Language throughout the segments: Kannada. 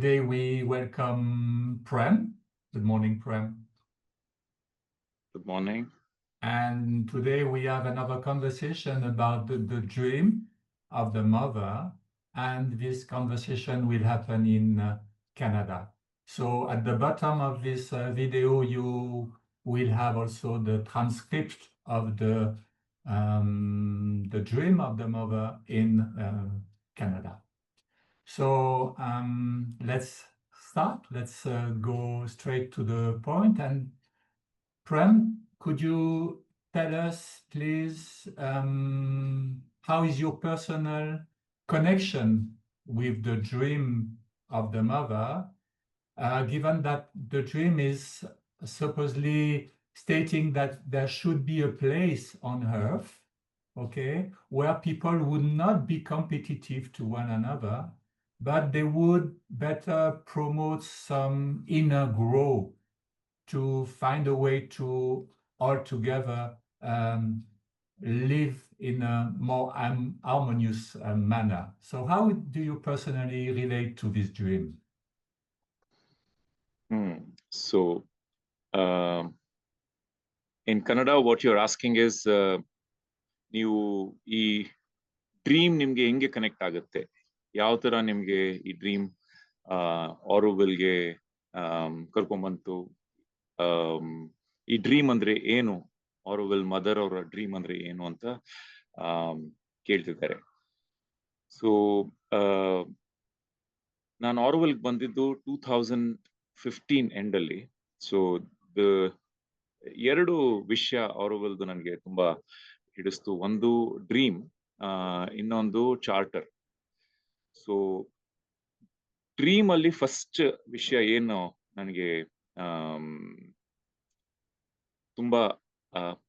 today we welcome Prem. Good morning, Prem. Good morning. And today we have another conversation about the, the dream of the mother. And this conversation will happen in uh, Canada. So at the bottom of this uh, video, you will have also the transcript of the um, the dream of the mother in uh, Canada. So um, let's start. Let's uh, go straight to the point. And Prem, could you tell us, please, um, how is your personal connection with the dream of the mother, uh, given that the dream is supposedly stating that there should be a place on earth, okay, where people would not be competitive to one another, but they would better promote some inner growth to find a way to all together um, live in a more um, harmonious uh, manner. So how do you personally relate to this dream? Hmm. So, um, in Kannada, what you're asking is, uh, ನೀವು ಈ ಡ್ರೀಮ್ ನಿಮ್ಗೆ ಹೆಂಗೆ ಕನೆಕ್ಟ್ ಆಗುತ್ತೆ ಯಾವ ತರ ನಿಮ್ಗೆ ಈ ಡ್ರೀಮ್ ಆರೋವಿಲ್ಗೆ ಕರ್ಕೊಂಬಂತು? ಆ ಈ ಡ್ರೀಮ್ ಅಂದ್ರೆ ಏನು? ಆರೋವಿಲ್ ಮದರ್ ಅವರ ಡ್ರೀಮ್ ಅಂದ್ರೆ ಏನು ಅಂತ ಕೇಳ್ತಿದ್ದಾರೆ. ಸೊ ನಾನು ಆರೋವೆಲ್ ಬಂದಿದ್ದು ಟೂ ಥೌಸಂಡ್ ಫಿಫ್ಟೀನ್ ಎಂಡ್ ಅಲ್ಲಿ. ಸೊ ಎರಡು ವಿಷಯ ಆರೋವಿಲ್ದು ನನಗೆ ತುಂಬಾ ಹಿಡಿಸ್ತು. ಒಂದು ಡ್ರೀಮ್ ಇನ್ನೊಂದು ಚಾರ್ಟರ್ ಸೊ ಡ್ರೀಮ್ ಅಲ್ಲಿ ಫಸ್ಟ್ ವಿಷಯ ಏನು ನನಗೆ ತುಂಬಾ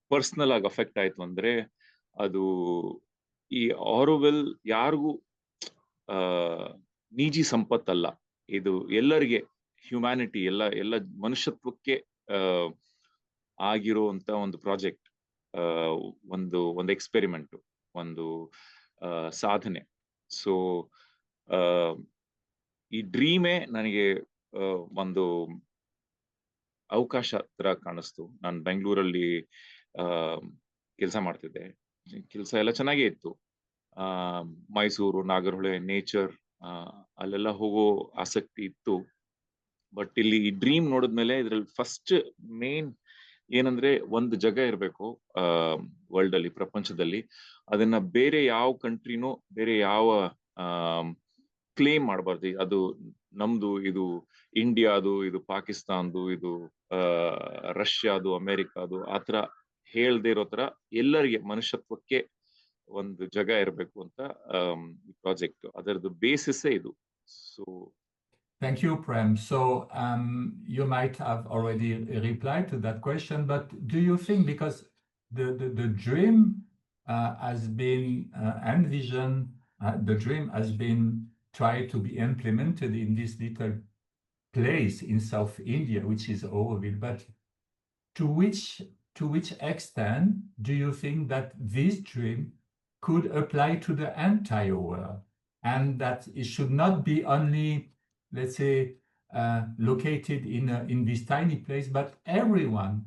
ಪರ್ಸನಲ್ ಆಗಿ ಅಫೆಕ್ಟ್ ಆಯ್ತು ಅಂದ್ರೆ, ಅದು ಈ ಆರೋವೆಲ್ ಯಾರಿಗೂ, ಆ, ನಿಜಿ ಸಂಪತ್ತಲ್ಲ. ಇದು ಎಲ್ಲರಿಗೆ ಹ್ಯುಮ್ಯಾನಿಟಿ ಎಲ್ಲ ಎಲ್ಲ ಮನುಷ್ಯತ್ವಕ್ಕೆ ಆಗಿರುವಂತ ಒಂದು ಪ್ರಾಜೆಕ್ಟ್ ಒಂದು ಒಂದು ಎಕ್ಸ್ಪೆರಿಮೆಂಟ್ ಒಂದು ಸಾಧನೆ. ಸೊ ಈ ಡ್ರೀಮೇ ನನಗೆ ಒಂದು ಅವಕಾಶ ತರ ಕಾಣಿಸ್ತು. ನಾನು ಬೆಂಗಳೂರಲ್ಲಿ ಕೆಲಸ ಮಾಡ್ತಿದ್ದೆ. ಕೆಲಸ ಎಲ್ಲ ಚೆನ್ನಾಗೇ ಇತ್ತು. ಮೈಸೂರು, ನಾಗರಹೊಳೆ, ನೇಚರ್ ಅಲ್ಲೆಲ್ಲ ಹೋಗೋ ಆಸಕ್ತಿ ಇತ್ತು. ಬಟ್ ಇಲ್ಲಿ ಈ ಡ್ರೀಮ್ ನೋಡಿದ್ಮೇಲೆ ಇದ್ರಲ್ಲಿ ಫಸ್ಟ್ ಮೇನ್ ಏನಂದ್ರೆ ಒಂದು ಜಗ ಇರಬೇಕು ವರ್ಲ್ಡ್ ಅಲ್ಲಿ ಪ್ರಪಂಚದಲ್ಲಿ. ಅದನ್ನ ಬೇರೆ ಯಾವ ಕಂಟ್ರಿನೂ, ಬೇರೆ ಯಾವ ಕ್ಲೇಮ್ ಮಾಡಬಾರ್ದು ಅದು ನಮ್ದು ಇದು ಇಂಡಿಯಾದು ಇದು ಪಾಕಿಸ್ತಾನ್ದು ಇದು ರಷ್ಯಾದು ಅಮೆರಿಕಾದು ಆ ತರ ಹೇಳದೇ ಇರೋ ತರ ಎಲ್ಲರಿಗೆ ಮನುಷ್ಯತ್ವಕ್ಕೆ ಒಂದು ಜಗ ಇರಬೇಕು ಅಂತ ಈ ಪ್ರಾಜೆಕ್ಟ್ ಅದರದ್ದು ಬೇಸಿಸ್ ಇದು so Thank you, Prem. So um, you might have already replied to that question, but do you think because the, the, the dream uh, has been uh, envisioned, uh, the dream has been tried to be implemented in this little place in South India, which is Auroville, but to which to which extent do you think that this dream could apply to the entire world and that it should not be only let's say, uh, located in, a, in this tiny place, but everyone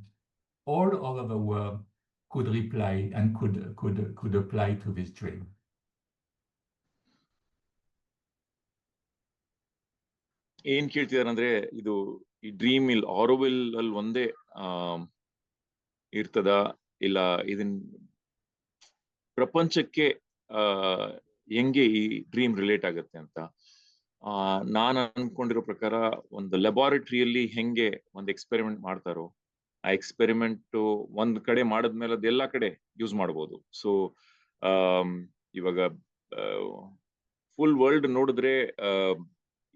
all over the world could reply and could, could, could apply to this dream. ಏನ್ ಕೇಳ್ತಿದಾರೆ ಅಂದ್ರೆ ಇದು ಈ ಡ್ರೀಮ್ ಇಲ್ ಆರೋವಿಲ್ ಅಲ್ಲಿ ಒಂದೇ, ಆ, ಇರ್ತದ, ಇಲ್ಲ ಇದನ್ ಪ್ರಪಂಚಕ್ಕೆ, ಆ, ಹೆಂಗೆ ಈ ಡ್ರೀಮ್ ರಿಲೇಟ್ ಆಗುತ್ತೆ ಅಂತ. ಆ, ನಾನು ಅನ್ಕೊಂಡಿರೋ ಪ್ರಕಾರ ಒಂದು ಲೆಬಾರಿಟ್ರಿಯಲ್ಲಿ ಹೆಂಗೆ ಒಂದು ಎಕ್ಸ್ಪೆರಿಮೆಂಟ್ ಮಾಡ್ತಾರೋ, ಆ ಎಕ್ಸ್ಪೆರಿಮೆಂಟ್ ಒಂದ್ ಕಡೆ ಮಾಡಿದ್ಮೇಲೆ ಅದು ಎಲ್ಲಾ ಕಡೆ ಯೂಸ್ ಮಾಡ್ಬೋದು. ಸೊ ಇವಾಗ ಫುಲ್ ವರ್ಲ್ಡ್ ನೋಡಿದ್ರೆ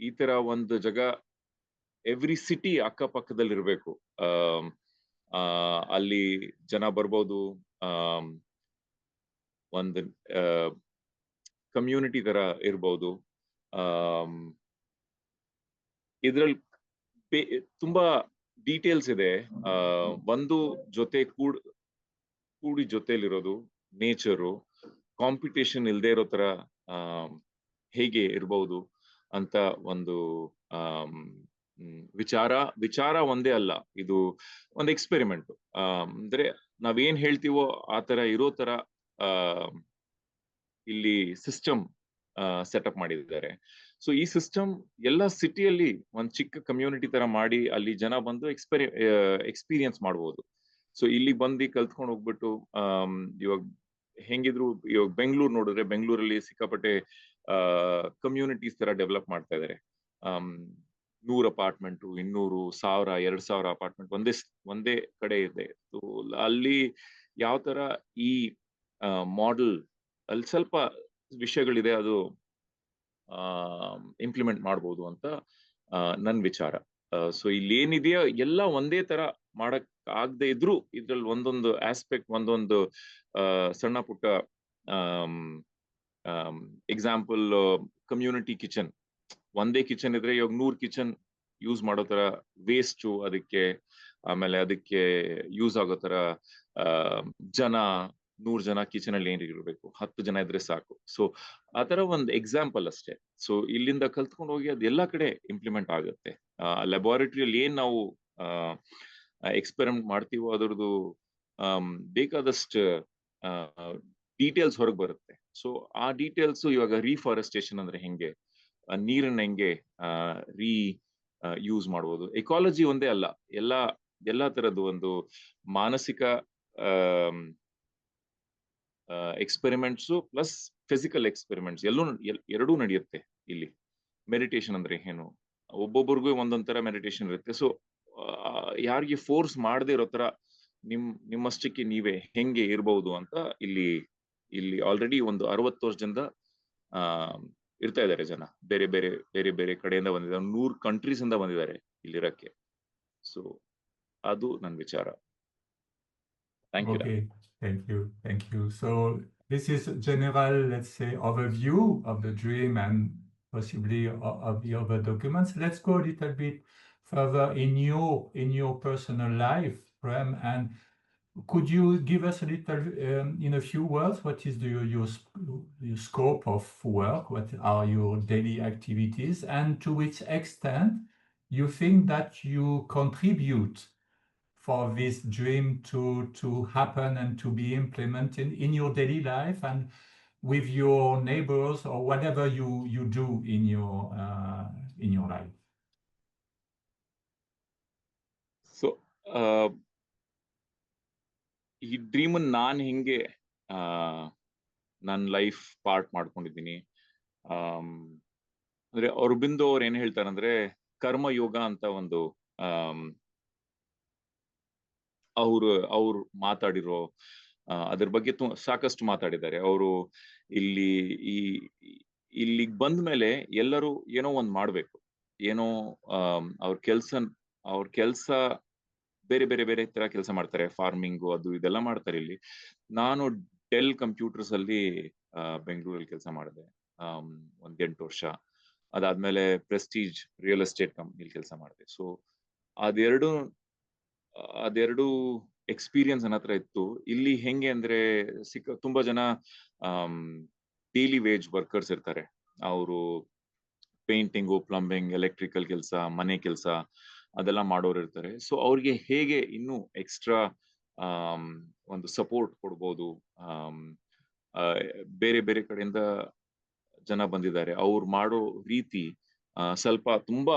ಈ ತರ ಒಂದು ಜಾಗ ಎವ್ರಿ ಸಿಟಿ ಅಕ್ಕಪಕ್ಕದಲ್ಲಿ ಇರಬೇಕು ಅಲ್ಲಿ ಜನ ಬರ್ಬೋದು. ಒಂದು ಕಮ್ಯುನಿಟಿ ತರ ಇರ್ಬೋದು. ಇದ್ರಲ್ಲಿ ತುಂಬಾ ಡೀಟೇಲ್ಸ್ ಇದೆ. ಒಂದು ಜೊತೆ ಕೂಡ, ಕೂಡಿ ಜೊತೆಲಿರೋದು ನೇಚರು ಕಾಂಪಿಟೇಷನ್ ಇಲ್ದೇ ಇರೋ ತರ ಹೇಗೆ ಇರ್ಬಹುದು ಅಂತ ಒಂದು ವಿಚಾರ ವಿಚಾರ ಒಂದೇ ಅಲ್ಲ. ಇದು ಒಂದು ಎಕ್ಸ್ಪೆರಿಮೆಂಟ್ ಅಂದ್ರೆ ನಾವೇನ್ ಹೇಳ್ತೀವೋ ಆ ತರ ಇರೋ ತರ ಇಲ್ಲಿ ಸಿಸ್ಟಮ್ ಸೆಟಪ್ ಮಾಡಿದ್ದಾರೆ. ಸೊ ಈ ಸಿಸ್ಟಮ್ ಎಲ್ಲ ಸಿಟಿಯಲ್ಲಿ ಒಂದ್ ಚಿಕ್ಕ ಕಮ್ಯುನಿಟಿ ತರ ಮಾಡಿ ಅಲ್ಲಿ ಜನ ಬಂದು ಎಕ್ಸ್ಪೆರಿ ಎಕ್ಸ್ಪೀರಿಯನ್ಸ್ ಮಾಡ್ಬೋದು. ಸೊ ಇಲ್ಲಿ ಬಂದು ಕಲ್ತ್ಕೊಂಡು ಹೋಗ್ಬಿಟ್ಟು ಇವಾಗ ಹೆಂಗಿದ್ರು ಇವಾಗ ಬೆಂಗಳೂರು ನೋಡಿದ್ರೆ ಬೆಂಗಳೂರಲ್ಲಿ ಸಿಕ್ಕಾಪಟ್ಟೆ ಕಮ್ಯುನಿಟೀಸ್ ತರ ಡೆವಲಪ್ ಮಾಡ್ತಾ ಆಮ್, ನೂರ್ ಅಪಾರ್ಟ್ಮೆಂಟ್ ಇನ್ನೂರು ಸಾವಿರ ಎರಡ್ ಸಾವಿರ ಅಪಾರ್ಟ್ಮೆಂಟ್ ಒಂದೇ ಒಂದೇ ಕಡೆ ಇದೆ. ಅಲ್ಲಿ ಯಾವ ತರ ಈ ಮಾಡೆಲ್ ಅಲ್ಲಿ ಸ್ವಲ್ಪ ವಿಷಯಗಳಿದೆ ಅದು ಇಂಪ್ಲಿಮೆಂಟ್ ಮಾಡ್ಬೋದು ಅಂತ ನನ್ನ ನನ್ ವಿಚಾರ. ಸೊ ಇಲ್ಲಿ ಏನಿದೆಯೋ ಎಲ್ಲ ಒಂದೇ ತರ ಮಾಡಕ್ ಆಗದೆ ಇದ್ರು ಇದ್ರಲ್ಲಿ ಒಂದೊಂದು ಆಸ್ಪೆಕ್ಟ್ ಒಂದೊಂದು ಸಣ್ಣ ಪುಟ್ಟ ಎಕ್ಸಾಂಪಲ್ ಕಮ್ಯುನಿಟಿ ಕಿಚನ್ ಒಂದೇ ಕಿಚನ್ ಇದ್ರೆ ಇವಾಗ ನೂರ್ ಕಿಚನ್ ಯೂಸ್ ಮಾಡೋ ತರ ವೇಸ್ಟು ಅದಕ್ಕೆ, ಆಮೇಲೆ ಅದಕ್ಕೆ ಯೂಸ್ ಆಗೋ ತರ ಜನ, ನೂರ್ ಜನ ಕಿಚನ್ ಅಲ್ಲಿ ಏನಿರ್ಬೇಕು ಹತ್ತು ಜನ ಇದ್ರೆ ಸಾಕು. ಸೊ ಆ ತರ ಒಂದು ಎಕ್ಸಾಂಪಲ್ ಅಷ್ಟೇ. ಸೊ ಇಲ್ಲಿಂದ ಕಲ್ತ್ಕೊಂಡು ಹೋಗಿ ಅದು ಎಲ್ಲಾ ಕಡೆ ಇಂಪ್ಲಿಮೆಂಟ್ ಆಗುತ್ತೆ. ಲೆಬೋರೇಟರಿಯಲ್ಲಿ ಏನ್ ನಾವು ಎಕ್ಸ್ಪೆರಿಮೆಂಟ್ ಮಾಡ್ತೀವೋ ಅದರದ್ದು ಬೇಕಾದಷ್ಟು ಡೀಟೇಲ್ಸ್ ಹೊರಗೆ ಬರುತ್ತೆ. ಸೊ ಆ ಡೀಟೇಲ್ಸ್ ಇವಾಗ ರೀಫಾರೆಸ್ಟೇಷನ್ ಅಂದ್ರೆ ಹೆಂಗೆ? ನೀರನ್ನ ಹೆಂಗೆ ರೀ ಯೂಸ್ ಮಾಡ್ಬೋದು? ಎಕಾಲಜಿ ಒಂದೇ ಅಲ್ಲ. ಎಲ್ಲಾ ಎಲ್ಲಾ ತರದ್ದು ಒಂದು ಮಾನಸಿಕ ಎಕ್ಸ್ಪೆರಿಮೆಂಟ್ಸು ಪ್ಲಸ್ ಫಿಸಿಕಲ್ ಎಕ್ಸ್ಪೆರಿಮೆಂಟ್ಸ್ ಎಲ್ಲೂ ಎರಡೂ ನಡೆಯುತ್ತೆ ಇಲ್ಲಿ. ಮೆಡಿಟೇಷನ್ ಅಂದ್ರೆ ಏನು? ಒಬ್ಬೊಬ್ಬರಿಗೂ ಒಂದೊಂದ್ ತರ ಮೆಡಿಟೇಷನ್ ಇರುತ್ತೆ ಸೊ ಯಾರಿಗೆ ಫೋರ್ಸ್ ಮಾಡದೇ ಇರೋ ತರ ನಿಮ್, ನಿಮ್ಮಷ್ಟಕ್ಕೆ ನೀವೇ ಹೆಂಗೆ ಇರ್ಬಹುದು ಅಂತ ಇಲ್ಲಿ ಇಲ್ಲಿ ಆಲ್ರೆಡಿ ಒಂದು ಅರವತ್ತು ವರ್ಷದಿಂದ ಆ ಇರ್ತಾ ಇದ್ದಾರೆ ಜನ ಬೇರೆ ಬೇರೆ ಬೇರೆ ಬೇರೆ ಕಡೆಯಿಂದ ಬಂದಿದ್ದಾರೆ ನೂರ್ ಕಂಟ್ರೀಸ್ ಇಂದ ಬಂದಿದ್ದಾರೆ ಇಲ್ಲಿರಕ್ಕೆ ಸೊ ಅದು ನನ್ನ ವಿಚಾರ thank you Okay, thank you, thank you. This is a general, let's say, overview of the dream and possibly of the other documents. Let's go a little bit further in your in your personal life, Prem, and could you give us a little, um, in a few words, what is the, your your scope of work? What are your daily activities, and to which extent you think that you contribute for this dream to to happen and to be implemented in your daily life and with your neighbors or whatever you you do in your uh, in your life so ಈ ಡ್ರೀಮ್ ನಾನ್ ಹಿಂಗೆ, ಆ ನನ್ನ ಲೈಫ್ ಪಾರ್ಟ್ ಮಾಡ್ಕೊಂಡಿದ್ದೀನಿ. ಅಂದ್ರೆ ಅರಬಿಂದೋ ಅವ್ರು ಏನ್ ಹೇಳ್ತಾರಂದ್ರೆ, ಕರ್ಮ ಯೋಗ ಅಂತ ಒಂದು ಅವರು, ಅವ್ರು ಮಾತಾಡಿರೋ ಅದ್ರ ಬಗ್ಗೆ ಸಾಕಷ್ಟು ಮಾತಾಡಿದ್ದಾರೆ. ಅವರು ಇಲ್ಲಿ ಈ, ಇಲ್ಲಿಗ್ ಬಂದ ಮೇಲೆ ಎಲ್ಲರೂ ಏನೋ ಒಂದ್ ಮಾಡ್ಬೇಕು. ಏನೋ ಅವ್ರ ಕೆಲ್ಸ ಅವ್ರ ಕೆಲ್ಸ ಬೇರೆ ಬೇರೆ ಬೇರೆ ತರ ಕೆಲಸ ಮಾಡ್ತಾರೆ ಫಾರ್ಮಿಂಗು ಅದು ಇದೆಲ್ಲ ಮಾಡ್ತಾರೆ ಇಲ್ಲಿ. ನಾನು ಡೆಲ್ ಕಂಪ್ಯೂಟರ್ಸ್ ಅಲ್ಲಿ ಬೆಂಗಳೂರಲ್ಲಿ ಕೆಲಸ ಮಾಡಿದೆ. ಒಂದ್ ಎಂಟು ವರ್ಷ. ಅದಾದ್ಮೇಲೆ ಪ್ರೆಸ್ಟೀಜ್ ರಿಯಲ್ ಎಸ್ಟೇಟ್ ಕಂಪ್ನಿಲಿ ಕೆಲಸ ಮಾಡಿದೆ. ಸೊ ಅದೆರಡು ಅದೆರಡು ಎಕ್ಸ್ಪೀರಿಯನ್ಸ್ ನನ್ನ ಹತ್ರ ಇತ್ತು. ಇಲ್ಲಿ ಹೆಂಗೆ ಅಂದ್ರೆ ಸಿಕ್ಕ, ತುಂಬಾ ಜನ ಡೈಲಿ ವೇಜ್ ವರ್ಕರ್ಸ್ ಇರ್ತಾರೆ. ಅವರು ಪೇಂಟಿಂಗು ಪ್ಲಂಬಿಂಗ್ ಎಲೆಕ್ಟ್ರಿಕಲ್ ಕೆಲಸ, ಮನೆ ಕೆಲಸ ಅದೆಲ್ಲ ಮಾಡೋರು ಇರ್ತಾರೆ. ಸೊ ಅವ್ರಿಗೆ ಹೇಗೆ ಇನ್ನೂ ಎಕ್ಸ್ಟ್ರಾ ಒಂದು ಸಪೋರ್ಟ್ ಕೊಡ್ಬೋದು? ಬೇರೆ ಬೇರೆ ಕಡೆಯಿಂದ ಜನ ಬಂದಿದ್ದಾರೆ. ಅವ್ರು ಮಾಡೋ ರೀತಿ ಸ್ವಲ್ಪ ತುಂಬಾ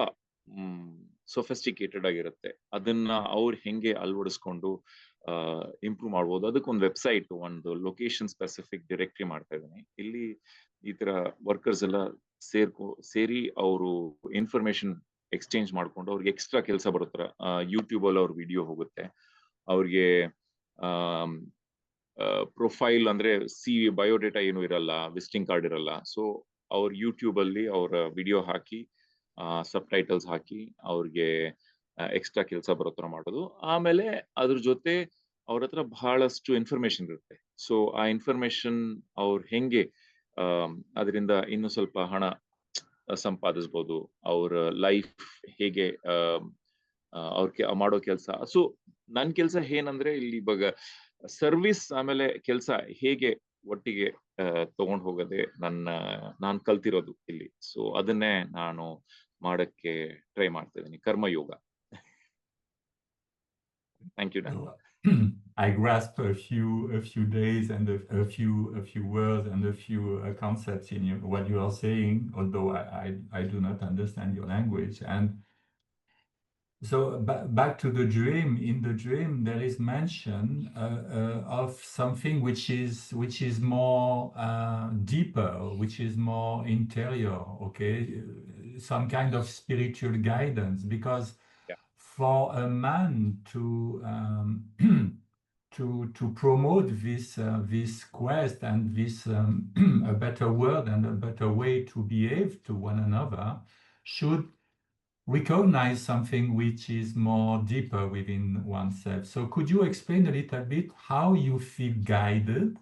ಸೊಫೆಸ್ಟಿಕೇಟೆಡ್ ಆಗಿರುತ್ತೆ. ಅದನ್ನ ಅವ್ರು ಹೆಂಗೆ ಅಳವಡಿಸ್ಕೊಂಡು ಇಂಪ್ರೂವ್ ಮಾಡ್ಬೋದು? ಅದಕ್ಕೊಂದು ವೆಬ್ಸೈಟ್ ಒಂದು ಲೊಕೇಶನ್ ಸ್ಪೆಸಿಫಿಕ್ ಡೈರೆಕ್ಟರಿ ಮಾಡ್ತಾ ಇದ್ದೀನಿ. ಇಲ್ಲಿ ಈ ತರ ವರ್ಕರ್ಸ್ ಎಲ್ಲ ಸೇರ್ಕೊ, ಸೇರಿ ಅವರು ಇನ್ಫಾರ್ಮೇಶನ್ ಎಕ್ಸ್ಚೇಂಜ್ ಮಾಡ್ಕೊಂಡು ಅವ್ರಿಗೆ ಎಕ್ಸ್ಟ್ರಾ ಕೆಲಸ ಬರುತ್ತರ ಯೂಟ್ಯೂಬ್ ಅಲ್ಲಿ ಅವ್ರ ವಿಡಿಯೋ ಹೋಗುತ್ತೆ. ಅವ್ರಿಗೆ ಪ್ರೊಫೈಲ್ ಅಂದ್ರೆ ಸಿ ಬಯೋಡೇಟಾ ಏನು ಇರಲ್ಲ ವಿಸಿಟಿಂಗ್ ಕಾರ್ಡ್ ಇರಲ್ಲ. ಸೊ ಅವ್ರ ಯೂಟ್ಯೂಬ್ ಅಲ್ಲಿ ಅವರ ವಿಡಿಯೋ ಹಾಕಿ ಸಬ್ ಟೈಟಲ್ಸ್ ಹಾಕಿ ಅವ್ರಿಗೆ ಎಕ್ಸ್ಟ್ರಾ ಕೆಲಸ ಬರೋತ್ರ ಮಾಡೋದು. ಆಮೇಲೆ ಅದ್ರ ಜೊತೆ ಅವ್ರ ಹತ್ರ ಬಹಳಷ್ಟು ಇನ್ಫಾರ್ಮೇಶನ್ ಇರುತ್ತೆ. ಸೊ ಆ ಇನ್ಫಾರ್ಮೇಶನ್ ಅವ್ರು ಹೆಂಗೆ ಅದರಿಂದ ಇನ್ನು ಸ್ವಲ್ಪ ಹಣ ಸಂಪಾದಿಸ್ಬೋದು ಅವ್ರ ಲೈಫ್ ಹೇಗೆ ಅವ್ರ ಮಾಡೋ ಕೆಲಸ. ಸೊ ನನ್ ಕೆಲಸ ಏನಂದ್ರೆ ಇಲ್ಲಿ ಇವಾಗ ಸರ್ವಿಸ್ ಆಮೇಲೆ ಕೆಲಸ ಹೇಗೆ ಒಟ್ಟಿಗೆ ತಗೊಂಡ್ ಹೋಗದೆ ನನ್ನ ನಾನು ಕಲ್ತಿರೋದು ಇಲ್ಲಿ. ಸೊ ಅದನ್ನೇ ನಾನು ಮಾಡಕ್ಕೆ ಟ್ರೈ ಮಾಡ್ತಾ ಇದ್ದೀನಿ. Karma yoga. Thank you So, I grasp a few a few days and a, a few a few words and a few uh, concepts in what you are saying, although I, I, I do not understand your language. And so ba- back to the dream. In the dream, there is mention uh, uh, of something which is which is more uh, deeper, which is more interior. Okay, some kind of spiritual guidance because for a man to um, to to promote this uh, this quest and this um, a better world and a better way to behave to one another should recognize something which is more deeper within oneself. So could you explain a little bit how you feel guided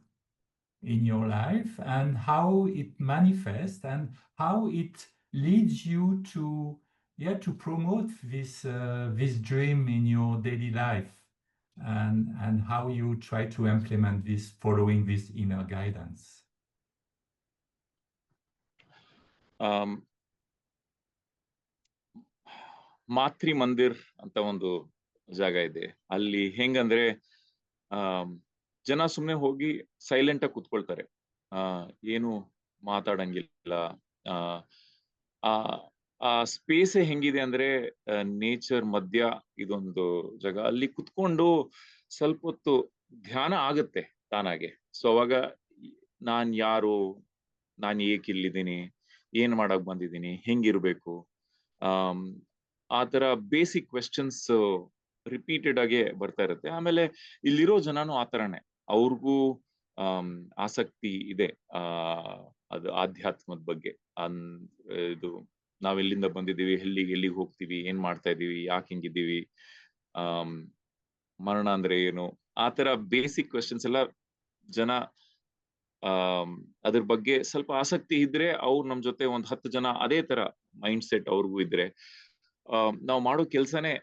in your life and how it manifests and how it leads you to yeah to promote this uh, this dream in your daily life and and how you try to implement this following this inner guidance Um, ಮಾತೃ ಮಂದಿರ್ ಅಂತ ಒಂದು ಜಾಗ ಇದೆ ಅಲ್ಲಿ ಹೆಂಗಂದ್ರೆ ಜನ ಸುಮ್ನೆ ಹೋಗಿ ಸೈಲೆಂಟ್ ಆಗಿ ಕುತ್ಕೊಳ್ತಾರೆ ಏನು ಮಾತಾಡಂಗಿಲ್ಲ ಆ ಆ ಸ್ಪೇಸ್ ಹೆಂಗಿದೆ ಅಂದ್ರೆ ನೇಚರ್ ಮಧ್ಯ ಇದೊಂದು ಜಾಗ. ಅಲ್ಲಿ ಕುತ್ಕೊಂಡು ಸ್ವಲ್ಪ ಹೊತ್ತು ಧ್ಯಾನ ಆಗತ್ತೆ ತಾನಾಗೆ. ಸೊ ಅವಾಗ ನಾನ್ ಯಾರು? ನಾನ್ ಏಕೆ ಇಲ್ಲಿದ್ದೀನಿ? ಏನ್ ಮಾಡಕ್ ಬಂದಿದ್ದೀನಿ? ಹೆಂಗಿರ್ಬೇಕು? ಆ ತರ ಬೇಸಿಕ್ ಕ್ವೆಶನ್ಸ್ ರಿಪೀಟೆಡ್ ಆಗಿ ಬರ್ತಾ ಇರುತ್ತೆ. ಆಮೇಲೆ ಇಲ್ಲಿರೋ ಜನನು ಆ ತರನೇ ಅವ್ರಿಗೂ ಆಸಕ್ತಿ ಇದೆ, ಆ, ಅದು ಆಧ್ಯಾತ್ಮದ ಬಗ್ಗೆ. ಅನ್, ಇದು ನಾವ್ ಎಲ್ಲಿಂದ ಬಂದಿದೀವಿ ಎಲ್ಲಿಗೆ ಎಲ್ಲಿಗೆ ಹೋಗ್ತೀವಿ, ಏನ್ ಮಾಡ್ತಾ ಇದೀವಿ ಯಾಕೆ ಹಿಂಗಿದ್ದೀವಿ ಆ ಮರಣ ಅಂದ್ರೆ ಏನು, ಆ ತರ ಬೇಸಿಕ್ ಕ್ವೆಶನ್ಸ್ ಎಲ್ಲ ಜನ ಅದ್ರ ಬಗ್ಗೆ ಸ್ವಲ್ಪ ಆಸಕ್ತಿ ಇದ್ರೆ ಅವ್ರು ನಮ್ ಜೊತೆ ಒಂದ್ ಹತ್ತು ಜನ ಅದೇ ತರ ಮೈಂಡ್ ಸೆಟ್ ಅವ್ರಿಗೂ ಇದ್ರೆ ನಾವ್ ಮಾಡೋ ಕೆಲ್ಸನೇ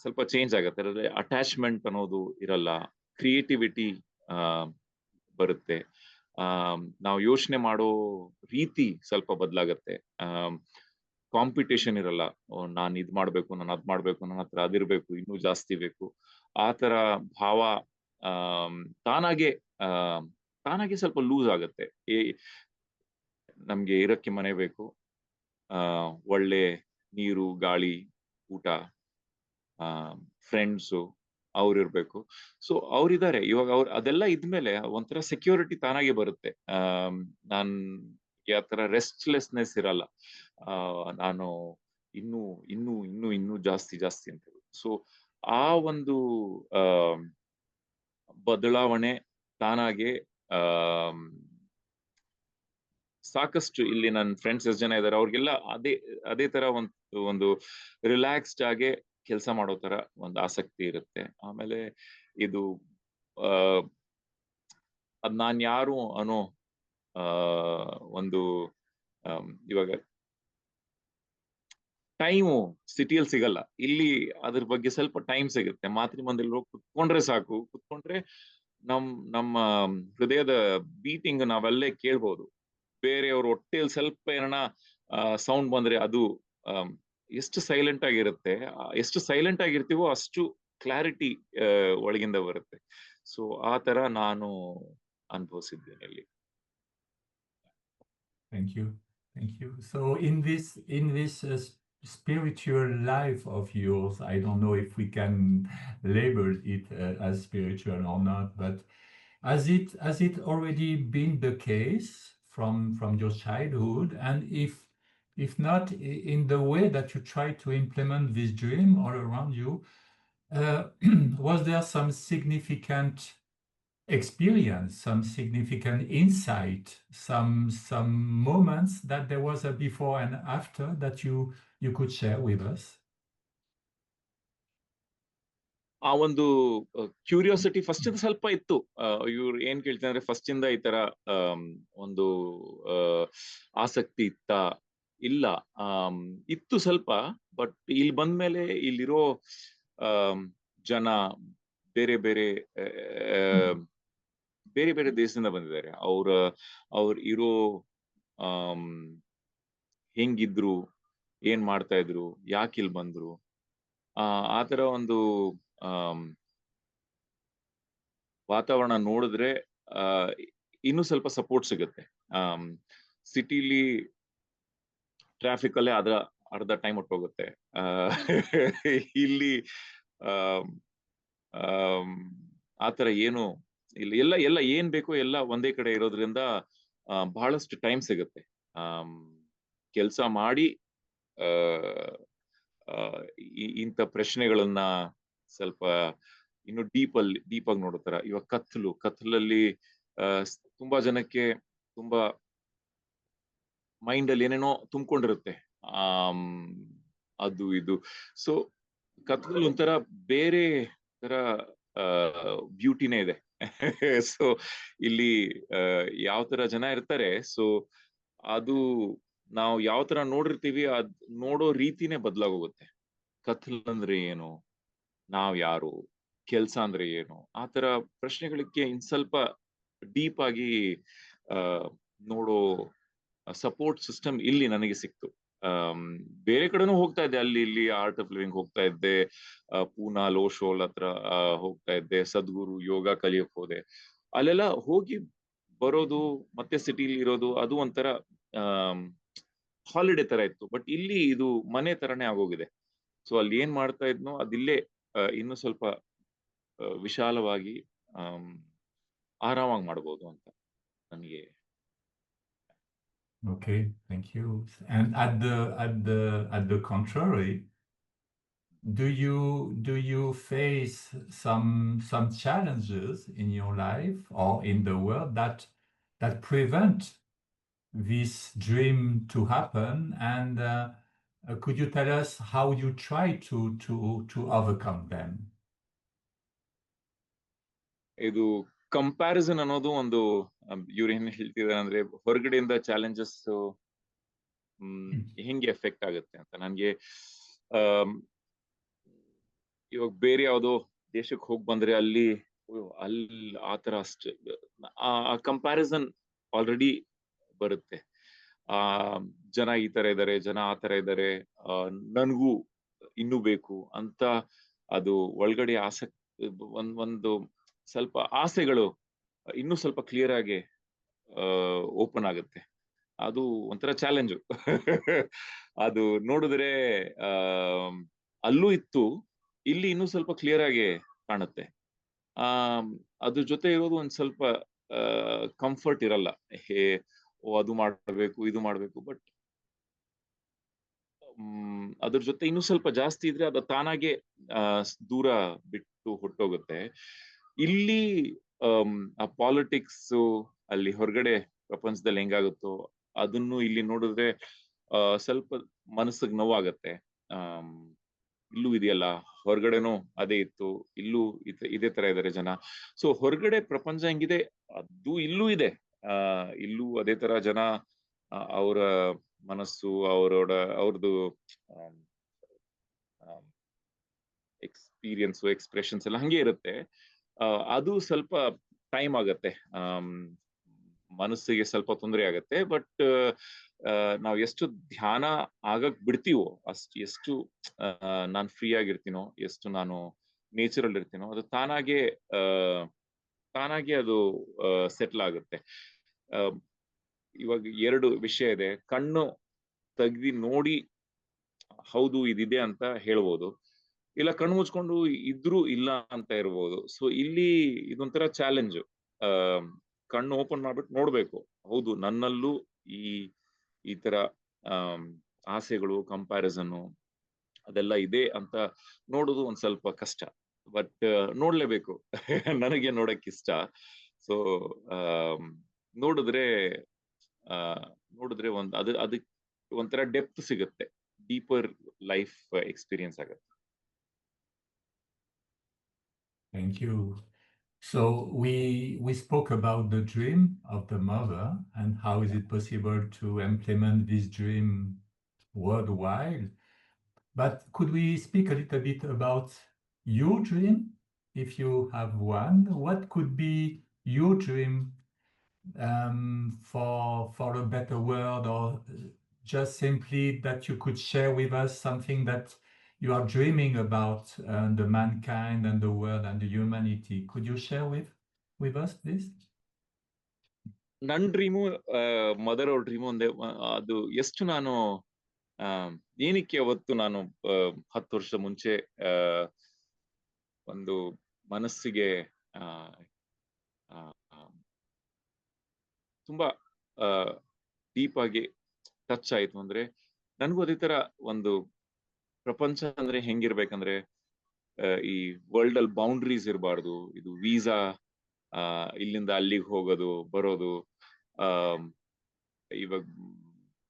ಸ್ವಲ್ಪ ಚೇಂಜ್ ಆಗತ್ತೆ. ಅದ್ರ ಅಟ್ಯಾಚ್ಮೆಂಟ್ ಅನ್ನೋದು ಇರಲ್ಲ ಕ್ರಿಯೇಟಿವಿಟಿ ಆ ಬರುತ್ತೆ. ಆ ನಾವು ಯೋಚನೆ ಮಾಡೋ ರೀತಿ ಸ್ವಲ್ಪ ಬದಲಾಗತ್ತೆ. ಕಾಂಪಿಟೇಷನ್ ಇರಲ್ಲ. ನಾನು ಇದ್ ಮಾಡ್ಬೇಕು, ನಾನು ಅದ್ ಮಾಡ್ಬೇಕು ನನ್ನ ಹತ್ರ ಅದಿರ್ಬೇಕು ಇನ್ನೂ ಜಾಸ್ತಿ ಬೇಕು. ಆ ತರ ಭಾವ ತಾನಾಗೆ ಆ ತಾನಾಗೆ ಸ್ವಲ್ಪ ಲೂಸ್ ಆಗತ್ತೆ. ನಮ್ಗೆ ಇರಕ್ಕೆ ಮನೆ ಬೇಕು. ಆ, ಒಳ್ಳೆ ನೀರು, ಗಾಳಿ, ಊಟ, ಆ ಫ್ರೆಂಡ್ಸು ಅವ್ರು ಇರ್ಬೇಕು. ಸೊ ಅವ್ರಿದ್ದಾರೆ ಇವಾಗ ಅವ್ರು ಅದೆಲ್ಲ ಇದ್ಮೇಲೆ ಒಂಥರ ಸೆಕ್ಯೂರಿಟಿ ತಾನಾಗೆ ಬರುತ್ತೆ. ಆ ನಾನ್ ಆ ತರ ರೆಸ್ಟ್ಲೆಸ್ನೆಸ್ ಇರಲ್ಲ. ನಾನು ಇನ್ನು ಇನ್ನು ಇನ್ನು ಇನ್ನು ಜಾಸ್ತಿ ಜಾಸ್ತಿ ಅಂತ ಸೊ ಆ ಒಂದು ಬದಲಾವಣೆ ತಾನಾಗೆ ಸಾಕಷ್ಟು ಇಲ್ಲಿ ನನ್ನ ಫ್ರೆಂಡ್ಸ್ ಎಷ್ಟು ಜನ ಇದ್ದಾರೆ ಅವ್ರಿಗೆಲ್ಲ ಅದೇ ಅದೇ ತರ ಒಂದು ಒಂದು ರಿಲ್ಯಾಕ್ಸ್ಡ್ ಆಗಿ ಕೆಲಸ ಮಾಡೋ ತರ ಒಂದು ಆಸಕ್ತಿ ಇರುತ್ತೆ. ಆಮೇಲೆ ಇದು, ಆ, ಅದ್ ನಾನ್ ಯಾರು ಅನ್ನೋ ಒಂದು ಇವಾಗ ಟೈಮು ಸಿಟಿಯಲ್ಲಿ ಸಿಗಲ್ಲ. ಇಲ್ಲಿ ಅದ್ರ ಬಗ್ಗೆ ಸ್ವಲ್ಪ ಟೈಮ್ ಸಿಗುತ್ತೆ. ಮಾತ್ರೆ ಮಂದಿರ ಹೋಗಿ ಕುತ್ಕೊಂಡ್ರೆ ಸಾಕು. ಕುತ್ಕೊಂಡ್ರೆ ನಮ್, ನಮ್ಮ ಹೃದಯದ ಬೀಟಿಂಗ್ ನಾವೆಲ್ಲೇ ಕೇಳ್ಬೋದು. ಬೇರೆಯವ್ರ ಹೊಟ್ಟೆಯಲ್ಲಿ ಸ್ವಲ್ಪ ಏನ ಸೌಂಡ್ ಬಂದ್ರೆ ಅದು ಎಷ್ಟು ಸೈಲೆಂಟ್ ಆಗಿರುತ್ತೆ ಎಷ್ಟು ಸೈಲೆಂಟ್ ಆಗಿರ್ತೀವೋ ಅಷ್ಟು ಕ್ಲಾರಿಟಿ ಒಳಗಿಂದ ಬರುತ್ತೆ. ಸೊ ಆ ತರ ನಾನು ಅನುಭವಿಸಿದ್ದೇನೆ ಇಲ್ಲಿ. Thank you. Thank you. So in this in this uh, spiritual life of yours i don't know if we can label it uh, as spiritual or not but has it has it already been the case from from your childhood? And if if not in the way that you try to implement this dream all around you uh, was there some significant experience some significant insight some some moments that there was a before and after that you you could share with us ಆ ಒಂದು ಕ್ಯೂರಿಯಾಸಿಟಿ ಫಸ್ಟ್ ಸ್ವಲ್ಪ ಇತ್ತು ಇವ್ರು ಏನ್ ಕೇಳ್ತಾರೆ ಅಂದ್ರೆ ಫಸ್ಟ್ ಇಂದ ಈ ತರ ಆಮ್, ಒಂದು ಆ, ಆಸಕ್ತಿ ಇತ್ತ ಇಲ್ಲ ಆಮ್, ಇತ್ತು ಸ್ವಲ್ಪ ಬಟ್ ಇಲ್ಲಿ ಬಂದ್ಮೇಲೆ ಇಲ್ಲಿರೋ ಆಮ್, ಜನ ಬೇರೆ ಬೇರೆ ಬೇರೆ ಬೇರೆ ದೇಶದಿಂದ ಬಂದಿದ್ದಾರೆ. ಅವ್ರ ಅವ್ರ ಇರೋ ಹೆಂಗಿದ್ರು, ಏನ್ ಮಾಡ್ತಾ ಇದ್ರು, ಯಾಕೆ ಇಲ್ಲಿ ಬಂದ್ರು, ಆ ತರ ಒಂದು ವಾತಾವರಣ ನೋಡಿದ್ರೆ ಇನ್ನೂ ಸ್ವಲ್ಪ ಸಪೋರ್ಟ್ ಸಿಗುತ್ತೆ. ಸಿಟಿಲಿ ಟ್ರಾಫಿಕ್ ಅಲ್ಲೇ ಅದ ಅರ್ಧ ಟೈಮ್ ಹೊಟ್ಟೋಗುತ್ತೆ. ಇಲ್ಲಿ ಆ ಆತರ ಏನು ಇಲ್ಲ, ಎಲ್ಲ ಎಲ್ಲ ಏನ್ ಬೇಕೋ ಎಲ್ಲ ಒಂದೇ ಕಡೆ ಇರೋದ್ರಿಂದ ಬಹಳಷ್ಟು ಟೈಮ್ ಸಿಗುತ್ತೆ. ಆ ಕೆಲಸ ಮಾಡಿ ಇಂಥ ಪ್ರಶ್ನೆಗಳನ್ನ ಸ್ವಲ್ಪ ಇನ್ನು ಡೀಪ್ ಅಲ್ಲಿ ಡೀಪ್ ಆಗಿ ನೋಡ್ತಾರ ಇವಾಗ ಕತ್ಲು, ಕತ್ಲಲ್ಲಿ ತುಂಬಾ ಜನಕ್ಕೆ ತುಂಬಾ ಮೈಂಡ್ ಅಲ್ಲಿ ಏನೇನೋ ತುಂಬಿಕೊಂಡಿರುತ್ತೆ. ಆ ಅದು, ಇದು. ಸೊ, ಕತ್ಲಲ್ಲಿ ಒಂಥರ ಬೇರೆ ತರ ಬ್ಯೂಟಿನೇ ಇದೆ. ಸೊ ಇಲ್ಲಿ ಯಾವ ತರ ಜನ ಇರ್ತಾರೆ ಸೊ ಅದು ನಾವು ಯಾವ ತರ ನೋಡಿರ್ತೀವಿ, ಅದ್ ನೋಡೋ ರೀತಿನೇ ಬದಲಾಗೋಗುತ್ತೆ. ಕತ್ಲ್ ಅಂದ್ರೆ ಏನು? ನಾವ್ ಯಾರು? ಕೆಲ್ಸ ಅಂದ್ರೆ ಏನು? ಆ ತರ ಪ್ರಶ್ನೆಗಳಿಗೆ ಇನ್ ಸ್ವಲ್ಪ ಡೀಪ್ ಆಗಿ ನೋಡೋ ಸಪೋರ್ಟ್ ಸಿಸ್ಟಮ್ ಇಲ್ಲಿ ನನಗೆ ಸಿಕ್ತು. ಬೇರೆ ಕಡೆನೂ ಹೋಗ್ತಾ ಇದ್ದೆ. ಅಲ್ಲಿ, ಇಲ್ಲಿ ಆರ್ಟ್ ಆಫ್ ಲಿವಿಂಗ್ ಹೋಗ್ತಾ ಇದ್ದೆ. ಪೂನಾ ಪೂನಾ ಲೋಶೋಲ್ ಹತ್ರ ಹೋಗ್ತಾ ಇದ್ದೆ. ಸದ್ಗುರು ಯೋಗ ಕಲಿಯಕ್ ಹೋದೆ. ಅಲ್ಲೆಲ್ಲ ಹೋಗಿ ಬರೋದು, ಮತ್ತೆ ಸಿಟಿಲಿ ಇರೋದು, ಅದು ಒಂಥರ ಹಾಲಿಡೇ ತರ ಇತ್ತು. ಬಟ್ ಇಲ್ಲಿ ಇದು ಮನೆ ತರನೇ ಆಗೋಗಿದೆ. ಸೊ ಅಲ್ಲಿ ಏನ್ ಮಾಡ್ತಾ ಇದ್ನೋ, ಅದಿಲ್ಲೇ ಇನ್ನು ಸ್ವಲ್ಪ ವಿಶಾಲವಾಗಿ ಆರಾಮಾಗಿ ಮಾಡ್ಬೋದು ಅಂತ ನನಗೆ Okay, thank you. And at the at the at the contrary, do you do you face some some challenges in your life or in the world that that prevent this dream to happen? And uh, uh, could you tell us how you try to to to overcome them? ಇದು ಕಂಪ್ಯಾರಿಸನ್ ಅನ್ನೋದು ಒಂದು ಇವ್ರು ಏನ್ ಹೇಳ್ತಿದಾರೆ ಅಂದ್ರೆ ಹೊರಗಡೆಯಿಂದ ಚಾಲೆಂಜಸ್ ಹೆಂಗೆ ಎಫೆಕ್ಟ್ ಆಗುತ್ತೆ ಅಂತ. ನನ್ಗೆ ಇವಾಗ ಬೇರೆ ಯಾವ್ದೋ ದೇಶಕ್ಕೆ ಹೋಗಿ ಬಂದ್ರೆ ಅಲ್ಲಿ ಅಲ್ಲಿ ಅಲ್ಲಿ ಆತರ ಅಷ್ಟು. ಆ ಕಂಪ್ಯಾರಿಸನ್ ಆಲ್ರೆಡಿ ಬರುತ್ತೆ. ಆ ಜನ ಈ ತರ ಇದಾರೆ ಜನ ಆ ತರ ಇದಾರೆ ಆ, ನನ್ಗೂ ಇನ್ನೂ ಬೇಕು ಅಂತ ಅದು ಒಳಗಡೆ ಆಸಕ್ತಿ ಒಂದ್ ಒಂದು ಸ್ವಲ್ಪ ಆಸೆಗಳು ಇನ್ನೂ ಸ್ವಲ್ಪ ಕ್ಲಿಯರ್ ಆಗಿ ಓಪನ್ ಆಗುತ್ತೆ. ಅದು ಒಂಥರ ಚಾಲೆಂಜು ಅದು ನೋಡಿದ್ರೆ ಅಲ್ಲೂ ಇತ್ತು, ಇಲ್ಲಿ ಇನ್ನೂ ಸ್ವಲ್ಪ ಕ್ಲಿಯರ್ ಆಗಿ ಕಾಣುತ್ತೆ. ಆ, ಅದ್ರ ಜೊತೆ ಇರೋದು ಒಂದ್ ಸ್ವಲ್ಪ ಕಂಫರ್ಟ್ ಇರಲ್ಲ. ಹೇ, ಓ, ಅದು ಮಾಡ್ಬೇಕು, ಇದು ಮಾಡ್ಬೇಕು ಬಟ್ ಅದ್ರ ಜೊತೆ ಇನ್ನೂ ಸ್ವಲ್ಪ ಜಾಸ್ತಿ ಇದ್ರೆ ಅದು ತಾನಾಗೆ ದೂರ ಬಿಟ್ಟು ಹೊಟ್ಟೋಗುತ್ತೆ ಇಲ್ಲಿ ಆ ಪಾಲಿಟಿಕ್ಸ್ ಅಲ್ಲಿ ಹೊರಗಡೆ ಪ್ರಪಂಚದಲ್ಲಿ ಹೆಂಗಾಗುತ್ತೋ ಅದನ್ನು ಇಲ್ಲಿ ನೋಡಿದ್ರೆ, ಆ, ಸ್ವಲ್ಪ ಮನಸ್ಸಿಗೆ ನೋವಾಗತ್ತೆ. ಆ ಇಲ್ಲೂ ಇದೆಯಲ್ಲ, ಹೊರಗಡೆನೂ ಅದೇ ಇತ್ತು, ಇಲ್ಲೂ ಇದ್- ತರ ಇದಾರೆ ಜನ. ಸೊ ಹೊರಗಡೆ ಪ್ರಪಂಚ ಹೆಂಗಿದೆ, ಅದು ಇಲ್ಲೂ ಇದೆ. ಆ, ಇಲ್ಲೂ ಅದೇ ತರ ಜನ ಅವರ ಮನಸ್ಸು, ಅವರೋಡ ಅವ್ರದ್ದು ಎಕ್ಸ್ಪೀರಿಯನ್ಸ್ ಎಕ್ಸ್ಪ್ರೆಷನ್ಸ್ ಎಲ್ಲ ಹಂಗೆ ಇರುತ್ತೆ. ಅದು ಸ್ವಲ್ಪ ಟೈಮ್ ಆಗತ್ತೆ. ಮನಸ್ಸಿಗೆ ಸ್ವಲ್ಪ ತೊಂದರೆ ಆಗತ್ತೆ. ಬಟ್ ನಾವು ಎಷ್ಟು ಧ್ಯಾನ ಆಗಕ್ ಬಿಡ್ತೀವೋ, ಅಷ್ಟ್, ಎಷ್ಟು ನಾನು ಫ್ರೀ ಆಗಿರ್ತೀನೋ, ಎಷ್ಟು ನಾನು ನೇಚರಲ್ ಇರ್ತೀನೋ ಅದು ತಾನಾಗೆ ತಾನಾಗೆ ಅದು ಸೆಟ್ಲ್ ಆಗುತ್ತೆ. ಇವಾಗ ಎರಡು ವಿಷಯ ಇದೆ. ಕಣ್ಣು ತೆಗ್ದಿ ನೋಡಿ, ಹೌದು ಇದಿದೆ ಅಂತ ಹೇಳ್ಬೋದು. ಇಲ್ಲ ಕಣ್ಣು ಮುಚ್ಕೊಂಡು ಇದ್ರೂ ಇಲ್ಲ ಅಂತ ಇರ್ಬೋದು. ಸೊ ಇಲ್ಲಿ ಇದೊಂಥರ ಚಾಲೆಂಜ್ ಕಣ್ಣು ಓಪನ್ ಮಾಡ್ಬಿಟ್ಟು ನೋಡ್ಬೇಕು. ಹೌದು, ನನ್ನಲ್ಲೂ ಈ ಈ ತರ ಆಸೆಗಳು ಕಂಪ್ಯಾರಿಸನ್ ಅದೆಲ್ಲ ಇದೆ ಅಂತ ನೋಡೋದು ಒಂದ್ ಸ್ವಲ್ಪ ಕಷ್ಟ. ಬಟ್ ನೋಡ್ಲೇಬೇಕು. ನನಗೆ ನೋಡಕ್ ಇಷ್ಟ. ಸೊ ನೋಡಿದ್ರೆ ನೋಡಿದ್ರೆ ಒಂದ್, ಅದು, ಅದಕ್ಕೆ ಒಂಥರ ಡೆಪ್ತ್ ಸಿಗುತ್ತೆ. ಡೀಪರ್ ಲೈಫ್ ಎಕ್ಸ್ಪೀರಿಯನ್ಸ್ ಆಗುತ್ತೆ. Thank you. So we we spoke about the dream of the mother and how is it possible to implement this dream worldwide. But could we speak a little bit about your dream, if you have one? What could be your dream um, for for a better world, or just simply that you could share with us something that you are dreaming about uh, the mankind and the world and the humanity. Could you share with with us, please? ನನ್ ಡ್ರೀಮು ಮದರ್ ಅವ್ರ ಡ್ರೀಮು ಒಂದೇ ಆ, ಅದು ಎಷ್ಟು ನಾನು ಆ, ಏನಕ್ಕೆ ಅವತ್ತು ನಾನು ಆ, ಹತ್ತು ವರ್ಷ ಮುಂಚೆ ಆ, ಒಂದು ಮನಸ್ಸಿಗೆ ಆ, ಆ, ಆ, ತುಂಬಾ ಡೀಪ್ ಆಗಿ ಟಚ್ ಆಯ್ತು ಅಂದ್ರೆ ನನ್ಗೂ ಅದೇ ತರ ಒಂದು ಪ್ರಪಂಚ ಅಂದ್ರೆ ಹೆಂಗಿರ್ಬೇಕಂದ್ರೆ ಈ ವರ್ಲ್ಡ್ ಅಲ್ಲಿ ಬೌಂಡ್ರೀಸ್ ಇರಬಾರ್ದು. ಇದು ವೀಸಾ ಆ, ಇಲ್ಲಿಂದ ಅಲ್ಲಿಗೆ ಹೋಗೋದು, ಬರೋದು, ಆ, ಇವಾಗ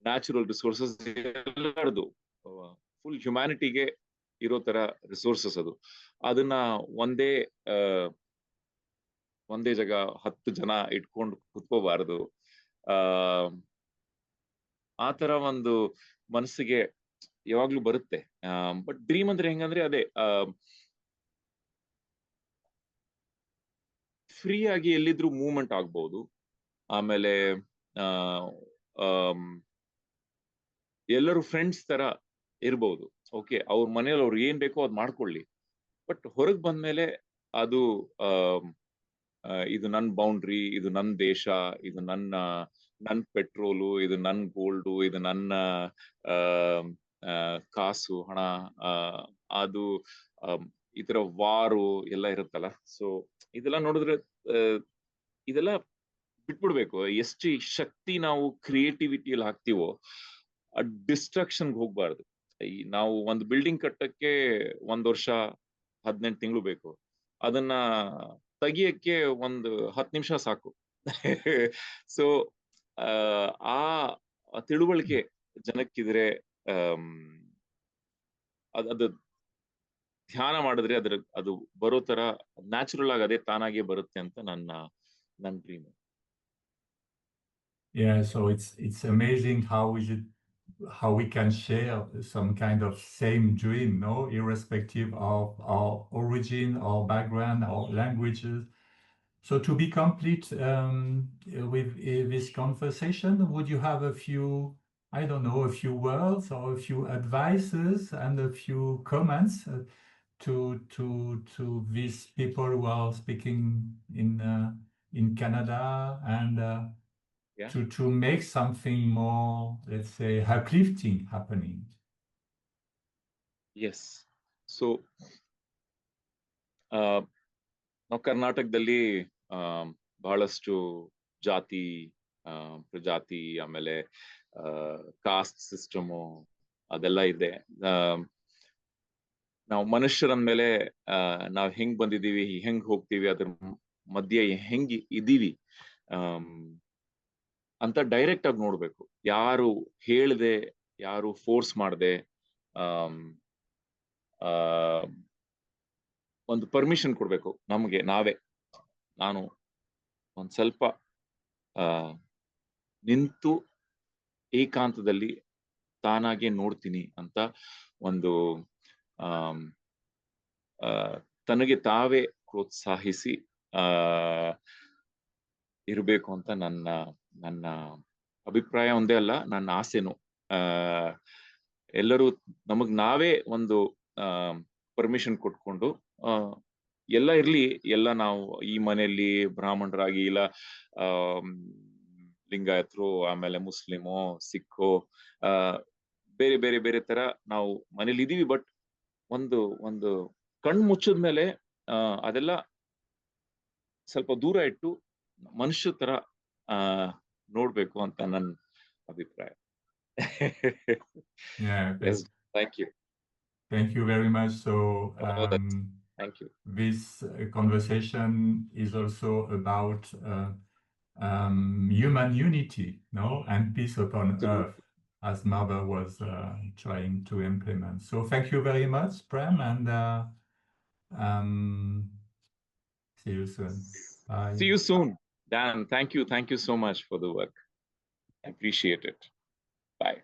ನ್ಯಾಚುರಲ್ ರಿಸೋರ್ಸಸ್ ಎಲ್ಲದು ಫುಲ್ ಹ್ಯುಮ್ಯಾನಿಟಿಗೆ ಇರೋ ತರ ರಿಸೋರ್ಸಸ್ ಅದು. ಅದನ್ನ ಒಂದೇ ಒಂದೇ ಜಾಗ ಹತ್ತು ಜನ ಇಟ್ಕೊಂಡು ಕುತ್ಕೋಬಾರದು. ಆ ಆ ತರ ಒಂದು ಮನಸ್ಸಿಗೆ ಯಾವಾಗ್ಲೂ ಬರುತ್ತೆ. ಬಟ್ ಡ್ರೀಮ್ ಅಂದ್ರೆ ಹೆಂಗಂದ್ರೆ ಅದೇ ಫ್ರೀ ಆಗಿ ಎಲ್ಲಿದ್ರು ಮೂವ್ಮೆಂಟ್ ಆಗ್ಬಹುದು ಆಮೇಲೆ ಎಲ್ಲರೂ ಫ್ರೆಂಡ್ಸ್ ತರ ಇರ್ಬೋದು. ಓಕೆ ಅವ್ರ ಮನೇಲಿ ಅವ್ರು ಏನ್ ಬೇಕೋ ಅದ್ ಮಾಡ್ಕೊಳ್ಳಿ. ಬಟ್ ಹೊರಗ್ ಬಂದ್ಮೇಲೆ ಅದು ಇದು ನನ್ ಬೌಂಡ್ರಿ ಇದು ನನ್ ದೇಶ, ಇದು ನನ್ನ, ನನ್ ಪೆಟ್ರೋಲು ಇದು ನನ್ ಗೋಲ್ಡು ಇದು ನನ್ನ ಕಾಸು, ಹಣ ಅದು ಇತರ ವಾರು ಎಲ್ಲ ಇರುತ್ತಲ್ಲ. ಸೊ ಇದೆಲ್ಲ ನೋಡಿದ್ರೆ ಇದೆಲ್ಲ ಬಿಟ್ಬಿಡ್ಬೇಕು. ಎಷ್ಟು ಶಕ್ತಿ ನಾವು ಕ್ರಿಯೇಟಿವಿಟಿಯಲ್ಲಿ ಹಾಕ್ತಿವೋ, ಆ ಡಿಸ್ಟ್ರಕ್ಷನ್ ಹೋಗ್ಬಾರ್ದು. ಈ ನಾವು ಒಂದು ಬಿಲ್ಡಿಂಗ್ ಕಟ್ಟಕ್ಕೆ ಒಂದ್ ವರ್ಷ, ಹದಿನೆಂಟು ತಿಂಗಳು ಬೇಕು. ಅದನ್ನ ತೆಗಿಯಕ್ಕೆ ಒಂದು ಹತ್ತು ನಿಮಿಷ ಸಾಕು. ಸೊ ಆ ತಿಳುವಳಿಕೆ ಜನಕ್ಕಿದ್ರೆ ಅದ್ ಅದು ಧ್ಯಾನ ಮಾಡಿದ್ರೆ ಅದ್ರ ಅದು ಬರೋ ತರ ನ್ಯಾಚುರಲ್ ಆಗಿ ಅದೇ ತಾನಾಗೆ ಬರುತ್ತೆ ಅಂತ ನನ್ನ ನನ್ನ dream Yeah, so it's it's amazing how we should, how we can share some kind of same dream, no, irrespective of our origin, our background, our languages. So to be complete um, with uh, this conversation, would you have a few, I don't know, a few words or a few advices and a few comments uh, to to to these people who are speaking in uh, in Canada and uh, Yeah. to to make something more, let's say, uplifting happening? Yes so ನಾವು ಕರ್ನಾಟಕದಲ್ಲಿ ಆ, ಬಹಳಷ್ಟು ಜಾತಿ ಆ, ಪ್ರಜಾತಿ ಆಮೇಲೆ Caste system ಅದೆಲ್ಲ ಇದೆ. ನಾವು ಮನುಷ್ಯರಂದ್ಮೇಲೆ ಮೇಲೆ ನಾವು ಹೆಂಗ್ ಬಂದಿದೀವಿ ಹೆಂಗ್ ಹೋಗ್ತೀವಿ, ಅದ್ರ ಮಧ್ಯೆ ಹೆಂಗ್ ಇದೀವಿ ಅಂತ ಡೈರೆಕ್ಟ್ ಆಗಿ ನೋಡ್ಬೇಕು. ಯಾರು ಹೇಳ್ದೆ, ಯಾರು ಫೋರ್ಸ್ ಮಾಡ್ದೆ ಒಂದು ಪರ್ಮಿಷನ್ ಕೊಡ್ಬೇಕು ನಮ್ಗೆ, ನಾವೇ. ನಾನು ಒಂದ್ ಸ್ವಲ್ಪ ನಿಂತು ಏಕಾಂತದಲ್ಲಿ ತಾನಾಗೆ ನೋಡ್ತೀನಿ ಅಂತ ಒಂದು ಆ, ತನಗೆ ತಾವೇ ಪ್ರೋತ್ಸಾಹಿಸಿ ಇರಬೇಕು ಅಂತ ನನ್ನ ನನ್ನ ಅಭಿಪ್ರಾಯ ಒಂದೇ ಅಲ್ಲ ನನ್ನ ಆಸೆನು. ಎಲ್ಲರೂ ನಮಗ್ ನಾವೇ ಒಂದು ಪರ್ಮಿಷನ್ ಕೊಟ್ಕೊಂಡು ಎಲ್ಲ ಇರ್ಲಿ ಎಲ್ಲ ನಾವು ಈ ಮನೆಯಲ್ಲಿ ಬ್ರಾಹ್ಮಣರಾಗಿ ಇಲ್ಲ ಆ ಲಿಂಗಾಯತರು ಆಮೇಲೆ ಮುಸ್ಲಿಮು ಸಿಖು ಆ ಬೇರೆ ಬೇರೆ ಬೇರೆ ತರ ನಾವು ಮನೇಲಿ ಇದೀವಿ ಬಟ್ ಒಂದು ಒಂದು ಕಣ್ಣು ಮುಚ್ಚಿದ್ಮೇಲೆ ಆ ಅದೆಲ್ಲ ಸ್ವಲ್ಪ ದೂರ ಇಟ್ಟು ಮನುಷ್ಯ ತರ ಆ ನೋಡ್ಬೇಕು ಅಂತ ನನ್ನ ಅಭಿಪ್ರಾಯ. Thank you thank, thank you you very much. So um, thank you this uh, conversation is also about uh, um, human unity, no, and peace upon earth, as Mother was uh, trying to implement. So thank you very much, Prem, and uh, um, see you soon. Bye. See you soon. Dan, thank you. Thank you so much for the work. I appreciate it. Bye.